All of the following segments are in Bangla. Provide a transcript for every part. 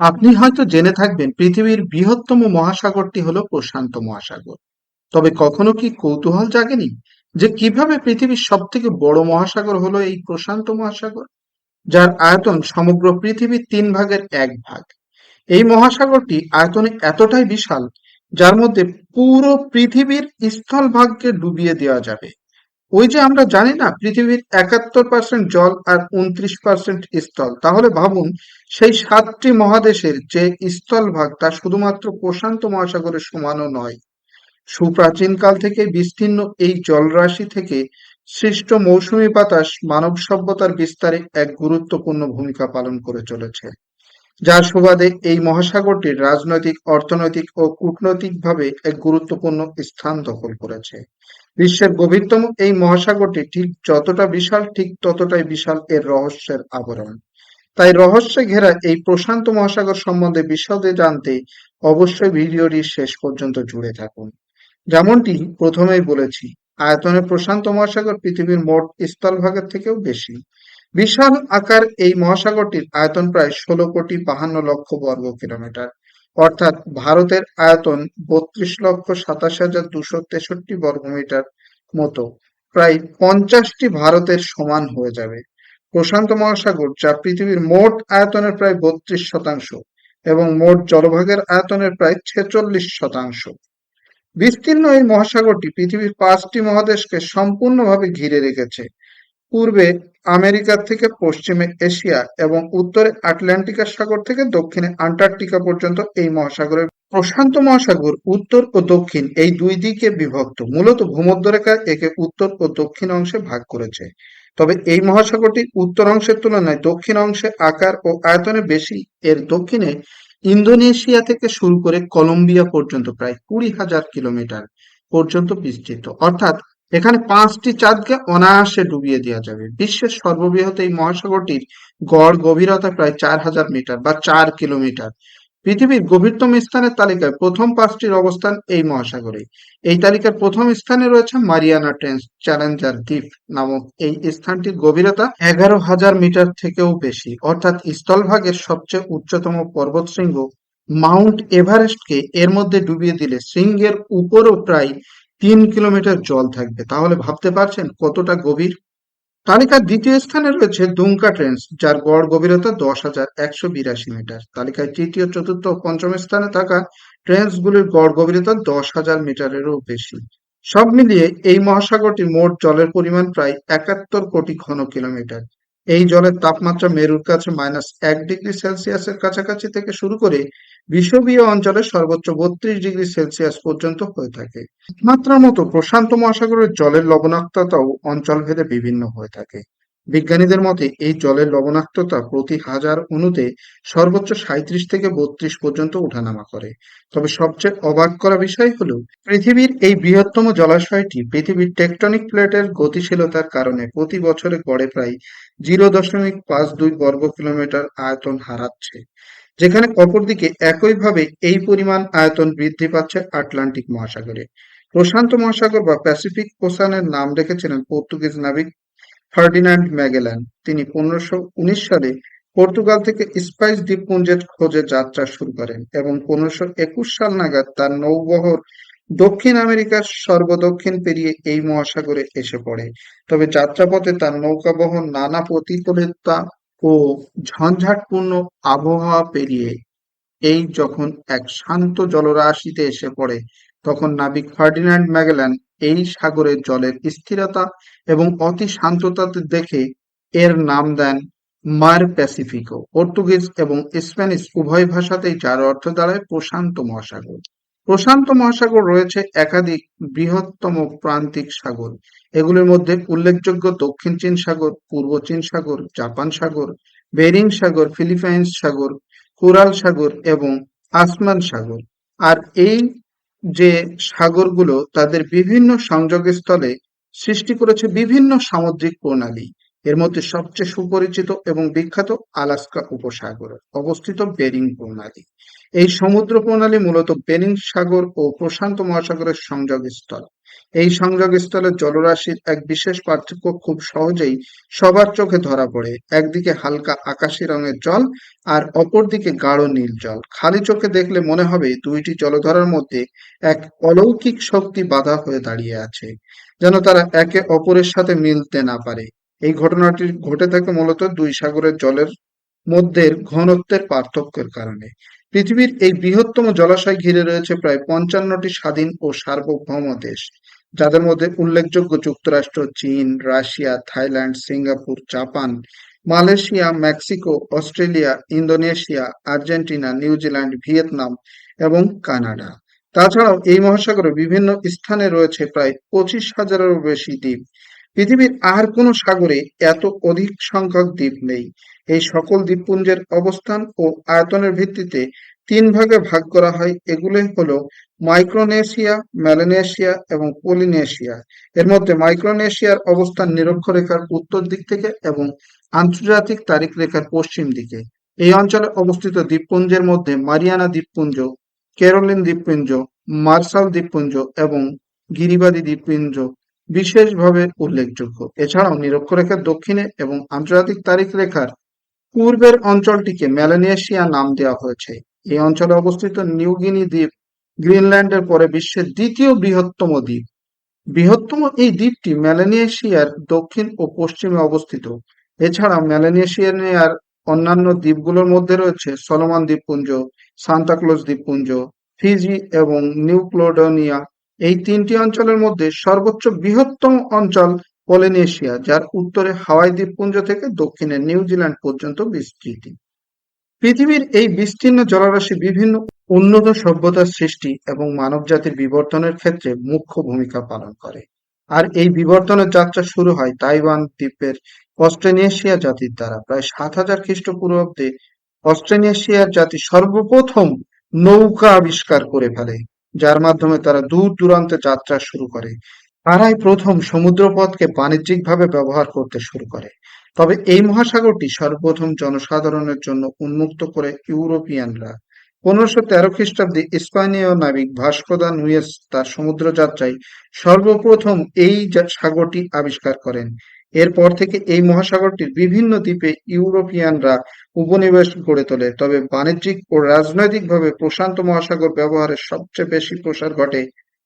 আপনি হয়তো জেনে থাকবেন, পৃথিবীর বৃহত্তম মহাসাগরটি হলো প্রশান্ত মহাসাগর। তবে কখনো কি কৌতূহল জাগেনি যে কীভাবে পৃথিবীর সব থেকে বড় মহাসাগর হলো এই প্রশান্ত মহাসাগর? যার আয়তন সমগ্র পৃথিবীর তিন ভাগের এক ভাগ। এই মহাসাগরটি আয়তনে এতটাই বিশাল, যার মধ্যে পুরো পৃথিবীর স্থলভাগকে ডুবিয়ে দেওয়া যাবে। ওই যে আমরা জানি না, পৃথিবীর একাত্তর পার্সেন্ট জল আর উনত্রিশ পার্সেন্ট স্থল। তাহলে ভাবুন, সেই সাতটি মহাদেশের যে স্থলভাগ তা শুধুমাত্র প্রশান্ত মহাসাগরের সমানও নয় সুপ্রাচীনকাল থেকে বিস্তীর্ণ এই জলরাশি থেকে সৃষ্ট মৌসুমী বাতাস মানব সভ্যতার বিস্তারে এক গুরুত্বপূর্ণ ভূমিকা পালন করে চলেছে। যার সুবাদে এই মহাসাগরটির রাজনৈতিক, অর্থনৈতিক ও কূটনৈতিকভাবে এক গুরুত্বপূর্ণ স্থান দখল করেছে। বিশ্বের গভীরতম এই মহাসাগরটি ঠিক যতটা বিশাল, ঠিক ততটাই বিশাল এর রহস্যের আবরণ। তাই রহস্যে ঘেরা এই প্রশান্ত মহাসাগর সম্বন্ধে বিশদে জানতে অবশ্যই ভিডিওটি শেষ পর্যন্ত জুড়ে থাকুন। যেমনটি প্রথমেই বলেছি, আয়তনে প্রশান্ত মহাসাগর পৃথিবীর মোট স্থলভাগের থেকেও বেশি। বিশাল আকার এই মহাসাগরটির আয়তন প্রায় ষোলো কোটি বাহান্ন লক্ষ বর্গ কিলোমিটার। অর্থাৎ ভারতের আয়তন বত্রিশ লক্ষ সাতাশ হাজার দুশো তেষট্টি বর্গমিটার মতো। প্রায় পঞ্চাশটি ভারতের সমান হয়ে যাবে। প্রশান্ত মহাসাগর, যা পৃথিবীর মোট আয়তনের প্রায় বত্রিশ শতাংশ এবং মোট জলভাগের আয়তনের প্রায় ছেচল্লিশ শতাংশ। বিস্তীর্ণ এই মহাসাগরটি পৃথিবীর পাঁচটি মহাদেশকে সম্পূর্ণভাবে ঘিরে রেখেছে। পূর্বে আমেরিকা থেকে পশ্চিমে এশিয়া এবং উত্তরে আটলান্টিকা সাগর থেকে দক্ষিণে আন্টার্কটিকা পর্যন্ত এই মহাসাগরের প্রশান্ত মহাসাগর, উত্তর ও দক্ষিণ এই দুই দিকে বিভক্ত। মূলত ভূমধ্যরেখা একে উত্তর ও দক্ষিণ অংশে ভাগ করেছে। তবে এই মহাসাগরটি উত্তর অংশের তুলনায় দক্ষিণ অংশে আকার ও আয়তনে বেশি। এর দক্ষিণে ইন্দোনেশিয়া থেকে শুরু করে কলম্বিয়া পর্যন্ত প্রায় কুড়ি হাজার কিলোমিটার পর্যন্ত বিস্তৃত। অর্থাৎ এখানে পাঁচটি চাঁদকে অনায়াসে ডুবিয়ে দেওয়া যাবে। বিশ্বের সর্ববৃহৎ এই মহাসাগরটির গড় গভীরতা প্রায় চার হাজার মিটার বা চার কিলোমিটার। পৃথিবীর গভীরতম স্থানের তালিকায় প্রথম পাঁচটির অবস্থান এই মহাসাগরে। এই তালিকার প্রথম স্থানে রয়েছে মারিয়ানা ট্রেন্স চ্যালেঞ্জার দ্বীপ নামক এই স্থানটির গভীরতা এগারো হাজার মিটার থেকেও বেশি। অর্থাৎ স্থলভাগের সবচেয়ে উচ্চতম পর্বতশৃঙ্গ মাউন্ট এভারেস্টকে এর মধ্যে ডুবিয়ে দিলে শৃঙ্গের উপরও প্রায় তিন কিলোমিটার জল থাকবে। তাহলে ভাবতে পারছেন কতটা গভীর? তালিকার দ্বিতীয় স্থানে রয়েছে দুমকা ট্রেন্স, যার গড় গভীরতা দশ হাজার একশো বিরাশি মিটার। তালিকায় তৃতীয়, চতুর্থ পঞ্চম স্থানে থাকা ট্রেন্সগুলির গড় গভীরতা দশ হাজার মিটারেরও বেশি। সব মিলিয়ে এই মহাসাগরটির মোট জলের পরিমাণ প্রায় একাত্তর কোটি ঘন কিলোমিটার। এই জলের তাপমাত্রা মেরুর কাছে মাইনাস এক ডিগ্রি সেলসিয়াসের কাছাকাছি থেকে শুরু করে বিষুবীয় অঞ্চলে সর্বোচ্চ বত্রিশ ডিগ্রি সেলসিয়াস পর্যন্ত হয়ে থাকে। তাপমাত্রার মতো প্রশান্ত মহাসাগরের জলের লবণাক্ততাও অঞ্চল ভেদে বিভিন্ন হয়ে থাকে। বিজ্ঞানীদের মতে, এই জলের লবণাক্ততা প্রতি হাজার অণুতে সর্বোচ্চ সাঁইত্রিশ থেকে বত্রিশ পর্যন্ত ওঠানামা করে। তবে সবচেয়ে অবাক করা বিষয় হল, পৃথিবীর এই বৃহত্তম জলাশয়টি পৃথিবীর টেকটনিক প্লেটের গতিশীলতার কারণে প্রতি বছরে গড়ে প্রায় জিরো দশমিক পাঁচ দুই বর্গ কিলোমিটার আয়তন হারাচ্ছে, যেখানে অপরদিকে একইভাবে এই পরিমাণ আয়তন বৃদ্ধি পাচ্ছে আটলান্টিক মহাসাগরে। প্রশান্ত মহাসাগর বা প্যাসিফিক ওসানের নাম রেখেছিলেন পর্তুগিজ নাবিক ফার্ডিনান্ড ম্যাগেলান, তিনি পনেরোশো উনিশ সালে পর্তুগাল থেকে স্পাইস দ্বীপপুঞ্জের খোঁজে যাত্রা শুরু করেন এবং পনেরোশো একুশ সাল নাগাদ তার নৌবহর দক্ষিণ আমেরিকার সর্বদক্ষিণ পেরিয়ে এই মহাসাগরে এসে পড়ে। তবে যাত্রাপথে তার নৌকাবহর নানা প্রতিকূলতা ও ঝঞ্ঝাটপূর্ণ আবহাওয়া পেরিয়ে এই যখন এক শান্ত জলরাশিতে এসে পড়ে তখন নাবিক ফার্ডিনান্ড ম্যাগেলান এই সাগরের জলের স্থিরতা এবং অতি শান্ততাতে দেখে এর নাম দেন মার প্যাসিফিকো। পর্তুগিজ এবং স্প্যানিশ উভয় ভাষাতেই যার অর্থ দাঁড়ায় প্রশান্ত মহাসাগর। প্রশান্ত মহাসাগর রয়েছে একাধিক বৃহত্তম প্রান্তিক সাগর। এগুলির মধ্যে উল্লেখযোগ্য দক্ষিণ চীন সাগর, পূর্ব চীন সাগর, জাপান সাগর, বেরিং সাগর, ফিলিপাইন্স সাগর, কোরাল সাগর এবং আসমান সাগর। আর এই যে সাগরগুলো তাদের বিভিন্ন সংযোগস্থলে সৃষ্টি করেছে বিভিন্ন সামুদ্রিক প্রণালী। এর মধ্যে সবচেয়ে সুপরিচিত এবং বিখ্যাত আলাস্কা উপসাগর, অবস্থিত বেরিং প্রণালী। এই সমুদ্র প্রণালী মূলত বেরিং সাগর ও প্রশান্ত মহাসাগরের সংযোগস্থল। এই সংযোগস্থলের জলরাশির এক বিশেষ পার্থক্য খুব সহজেই সবার চোখে ধরা পড়ে। একদিকে হালকা আকাশি রঙের জল আর অপরদিকে গাঢ় নীল জল। খালি চোখে দেখলে মনে হবে দুইটি জলধারার মধ্যে এক অলৌকিক শক্তি বাধা হয়ে দাঁড়িয়ে আছে, যেন তারা একে অপরের সাথে মিলতে না পারে। এই ঘটনাটি ঘটে থাকে মূলত দুই সাগরের জলের মধ্যে ঘনত্বের পার্থক্যের কারণে। পৃথিবীর এই বৃহত্তম জলাশয় ঘিরে রয়েছে প্রায় পঞ্চান্নটি স্বাধীন ও সার্বভৌম দেশ, যাদের মধ্যে উল্লেখযোগ্য যুক্তরাষ্ট্র, চীন, Russia, Thailand, Singapore, Japan, Malaysia, Mexico, Australia, Indonesia, Argentina New Zealand Vietnam এবং কানাডা। তাছাড়াও এই মহাসাগরে বিভিন্ন স্থানে রয়েছে প্রায় পঁচিশ হাজারেরও বেশি দ্বীপ। পৃথিবীর আর কোনো সাগরে এত অধিক সংখ্যক দ্বীপ নেই। এই সকল দ্বীপপুঞ্জের অবস্থান ও আয়তনের ভিত্তিতে তিন ভাগে ভাগ করা হয়। এগুলোই হলো মাইক্রোনেশিয়া, মেলানেশিয়া এবং পলিনেশিয়া। এর মধ্যে মাইক্রোনেশিয়ার অবস্থান নিরক্ষরেখার উত্তর দিক থেকে এবং আন্তর্জাতিক তারিখ রেখার পশ্চিম দিকে। এই অঞ্চলে অবস্থিত দ্বীপপুঞ্জের মধ্যে মারিয়ানা দ্বীপপুঞ্জ ক্যারোলিন দ্বীপপুঞ্জ মার্শাল দ্বীপপুঞ্জ এবং গিরিবাদী দ্বীপপুঞ্জ বিশেষভাবে উল্লেখযোগ্য। এছাড়াও নিরক্ষরেখার দক্ষিণে এবং আন্তর্জাতিক তারিখ রেখার পূর্বের অঞ্চলটিকে মেলানেশিয়া নাম দেওয়া হয়েছে। এই অঞ্চলে অবস্থিত নিউগিনি দ্বীপ গ্রিনল্যান্ডের পরে বিশ্বের দ্বিতীয় বৃহত্তম দ্বীপ। বৃহত্তম এই দ্বীপটি মেলানেশিয়ার দক্ষিণ ও পশ্চিমে অবস্থিত। এছাড়া মেলানেশিয়ার অন্যান্য দ্বীপগুলোর মধ্যে রয়েছে সলোমন দ্বীপপুঞ্জ, সান্তাক্লজ দ্বীপপুঞ্জ, ফিজি এবং নিউ ক্লোডোনিয়া এই তিনটি অঞ্চলের মধ্যে সর্বোচ্চ বৃহত্তম অঞ্চল পলিনেশিয়া, যার উত্তরে হাওয়াই দ্বীপপুঞ্জ থেকে দক্ষিণে নিউজিল্যান্ড পর্যন্ত বিস্তৃতি। পৃথিবীর এই বিস্তীর্ণ জলরাশি বিভিন্ন উন্নত সভ্যতার সৃষ্টি এবং মানবজাতির বিবর্তনের ক্ষেত্রে মুখ্য ভূমিকা পালন করে। আর এই বিবর্তনের যাত্রা শুরু হয় তাইওয়ান দ্বীপের অস্ট্রেনেশিয়া জাতির দ্বারা। প্রায় সাত হাজার খ্রিস্টপূর্বাব্দে অস্ট্রেনেশিয়ার জাতি সর্বপ্রথম নৌকা আবিষ্কার করে ফেলে। যার মাধ্যমে তারা দূর দূরান্তে যাত্রা শুরু করে। তারাই প্রথম সমুদ্রপথকে বাণিজ্যিকভাবে ব্যবহার করতে শুরু করে। তবে এই মহাসাগরটি সর্বপ্রথম জনসাধারণের জন্য উন্মুক্ত করে ইউরোপিয়ানরা। পনেরোশো তেরো খ্রিস্টাব্দে স্পেনীয় নাবিক ভাস্কো দা নুয়েস তার সমুদ্র যাত্রায় সর্বপ্রথম এই সাগরটি আবিষ্কার করেন। এরপর থেকে এই মহাসাগরটির বিভিন্ন দ্বীপে ইউরোপিয়ানরা উপনিবেশ গড়ে তোলে। তবে বাণিজ্যিক ও রাজনৈতিকভাবে প্রশান্ত মহাসাগর ব্যবহারের সবচেয়ে বেশি প্রসার ঘটে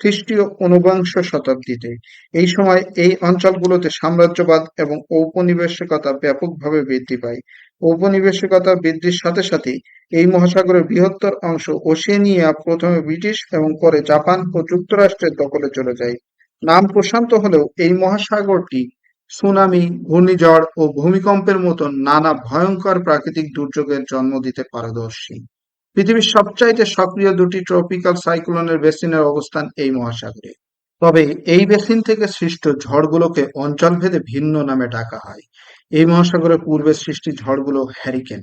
খ্রিস্টীয় ঊনবিংশ শতাব্দীতে। এই সময় এই অঞ্চলগুলোতে সাম্রাজ্যবাদ এবং ঔপনিবেশিকতা ব্যাপকভাবে বৃদ্ধি পায়। ঔপনিবেশিকতা বৃদ্ধির সাথে সাথে এই মহাসাগরের বৃহত্তর অংশ ওশেনিয়া, প্রথমে ব্রিটিশ এবং পরে জাপান ও যুক্তরাষ্ট্রের দখলে চলে যায়। নাম প্রশান্ত হলেও এই মহাসাগরটি সুনামি, ঘূর্ণিঝড় ও ভূমিকম্পের মতো নানা ভয়ঙ্কর প্রাকৃতিক দুর্যোগের জন্ম দিতে পারদর্শী। পৃথিবীর সবচাইতে সক্রিয় দুটি ট্রপিক্যাল সাইক্লোনের বেসিনের অবস্থান এই মহাসাগরে। তবে এই বেসিন থেকে সৃষ্ট ঝড়গুলোকে অঞ্চলভেদে ভিন্ন নামে ডাকা হয়। এই মহাসাগরের পূর্বে সৃষ্টি ঝড়গুলো হ্যারিকেন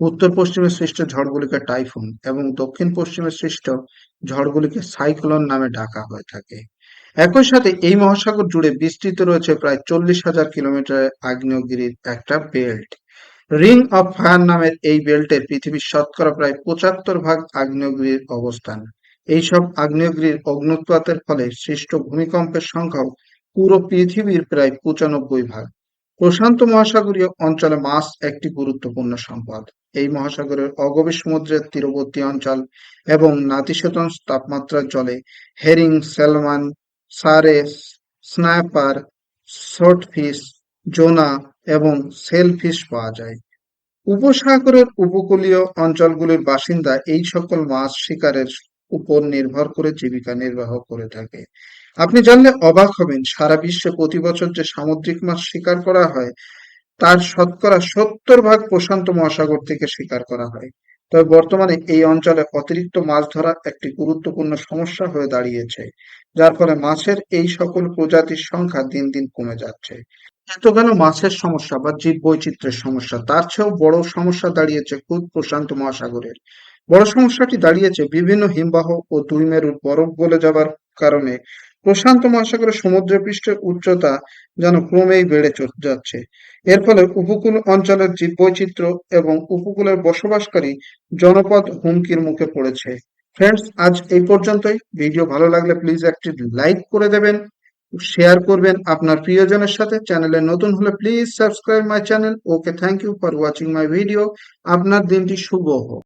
উত্তর পশ্চিমে সৃষ্ট ঝড়গুলিকে টাইফুন এবং দক্ষিণ পশ্চিমে সৃষ্ট ঝড়গুলিকে সাইক্লোন নামে ডাকা হয়ে থাকে। একই সাথে এই মহাসাগর জুড়ে বিস্তৃত রয়েছে প্রায় চল্লিশ হাজার কিলোমিটার আগ্নেয়গিরির একটা বেল্ট রিং অফ ফায়ার নামের এই বেল্টে পৃথিবীর শতকরা প্রায় পঁচাত্তর ভাগ আগ্নেয়গিরির অবস্থান। এইসব আগ্নেয়গিরির অগ্নুৎপাতের ফলে সৃষ্ট ভূমিকম্পের সংখ্যাও পুরো পৃথিবীর প্রায় পঁচানব্বই ভাগ। প্রশান্ত মহাসাগরীয় অঞ্চলে মাছ একটি গুরুত্বপূর্ণ সম্পদ। এই মহাসাগরের অগভীর সমুদ্রের তীরবর্তী অঞ্চল এবং নাতিশীতোষ্ণ তাপমাত্রার জলে হেরিং স্যালমন সারেস স্ন্যাপার সোর্টফিশ জোনা এবং সেলফিশ পাওয়া যায়। উপসাগরের উপকূলীয় অঞ্চলগুলির বাসিন্দা এই সকল মাছ শিকারের উপর নির্ভর করে জীবিকা নির্বাহ করে থাকে। আপনি জানলে অবাক হবেন, সারা বিশ্বে প্রতি বছর যে সামুদ্রিক মাছ শিকার করা হয়, তার শতকরা সত্তর ভাগ প্রশান্ত মহাসাগর থেকে শিকার করা হয়। তবে বর্তমানে এই অঞ্চলে অতিরিক্ত মাছ ধরা একটি গুরুত্বপূর্ণ সমস্যা হয়ে দাঁড়িয়েছে। যার ফলে মাছের এই সকল প্রজাতির সংখ্যা দিন দিন কমে যাচ্ছে। এত গেল মাছের সমস্যা বা জীব বৈচিত্র্যের সমস্যা? তার চেয়েও বড় সমস্যা দাঁড়িয়েছে খুব প্রশান্ত মহাসাগরের। বড় সমস্যাটি দাঁড়িয়েছে বিভিন্ন হিমবাহ ও দুই মেরুর বরফ গলে যাবার কারণে। প্রশান্ত মহাসাগরের সমুদ্রপৃষ্ঠের উচ্চতা যেন ক্রমেই বেড়ে যাচ্ছে। এর ফলে উপকূল অঞ্চলের জীববৈচিত্র্য এবং উপকূলের বসবাসকারী জনপদ হুমকির মুখে পড়েছে। ফ্রেন্ডস আজ এই পর্যন্তই। ভিডিও ভালো লাগলে প্লিজ একটি লাইক করে দেবেন শেয়ার করবেন আপনার প্রিয়জনের সাথে। চ্যানেলে নতুন হলে please subscribe my channel okay thank you for watching my video আপনার দিনটি শুভ হোক।